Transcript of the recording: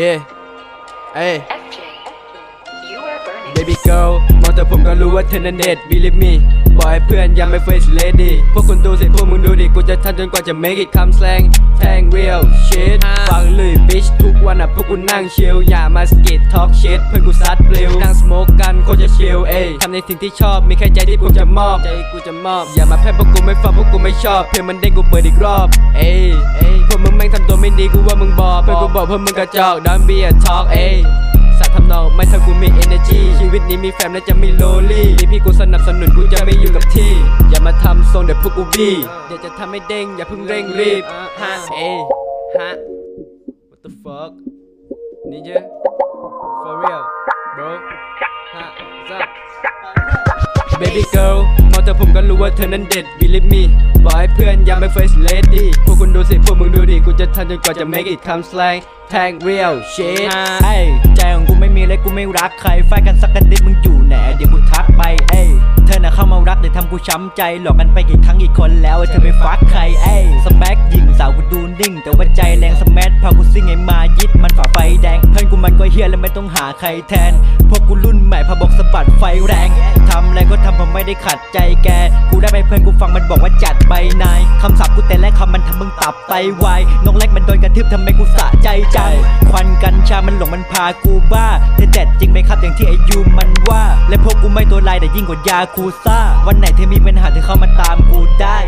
yeah เอ้ย FJ, you are burning. baby girl มองแต่ผมก็รู้ว่าเธอนั้นเด็ด believe me บอกให้เพื่อนอย่าไม่ face lady พวกคุณดูสิพวกมึงดูดิกูจะทันจนกว่าจะ make it come slang แทง real shit ฟังเลย bitch ทุกวันอะพวกกูนั่งชิลอย่ามา skit talk shit เพื่อนกูซัดปลิวนั่ง smoke กันโคตรจะชิลเอ้ยทำในสิ่งที่ชอบมีแค่ใจที่กูจะมอบใจกูจะมอบอย่ามาแพ้พวกกูไม่ฟังพวกกูไม่ชอบเพียงมันเด้งกูเปิดอีกรอบเอ้ยเอ้ยพวกมึง บอกเพื่อนกูบอกเพื่อนมึงกระจอก don't be a talk เอ้ยสัตว์ทำนองไม่ถ้ากูมี energy ชีวิตนี้มีแฟมและจะไม่โลลี่มีพี่กูสนับสนุนกูจะไม่อยู่กับที่ อย่ามาทำทรงเดี๋ยวพวกกูบี้เดี๋ยวจะทำให้เด้งอย่าเพิ่งเร่งรีบฮะเอ้ฮะ what the fuck ninja for baby girl มองแต่ผมก็รู้ว่าเธอนั้นเด็ด believe me บอกให้เพื่อนอย่าไม่ face lady พวกคุณดูสิพวกมึงดูดิกูจะทันจนกว่าจะ make it come slang tag real shit ไอ้ใจของกูไม่มีและกูไม่รักใครไฟกันสักกันดิดมึงอยู่ไหนเดี๋ยวกูทักไปเอ้ยเธอน่ะเข้ามารักแต่ทำกูช้ำใจหลอกกันไปกี่ครั้งกี่คนแล้วเธอไม่ฟักใคร เฮียและไม่ต้องหาใครแทน พวกกูรุ่นใหม่พาบอกสะบัดไฟแรง ทำอะไรก็ทำผมไม่ได้ขัดใจแก กูได้ไปเพื่อนกูฟังมันบอกว่าจัดไปนายคำศัพท์กูแต่แรกคำมันทำมึงตับไตวายนกเล็กมันโดนกระทืบทำไมกูสะใจจัง ควันกัญชา มันหลงมันพากูบ้าเธอเด็ดจริงไหมครับอย่างที่ไอยูมันว่า และพวกกูไม่ตัวลายแต่ยิ่งกว่ายาคูซ่า วันไหนเธอมีปัญหาเธอเข้ามาตามกูได้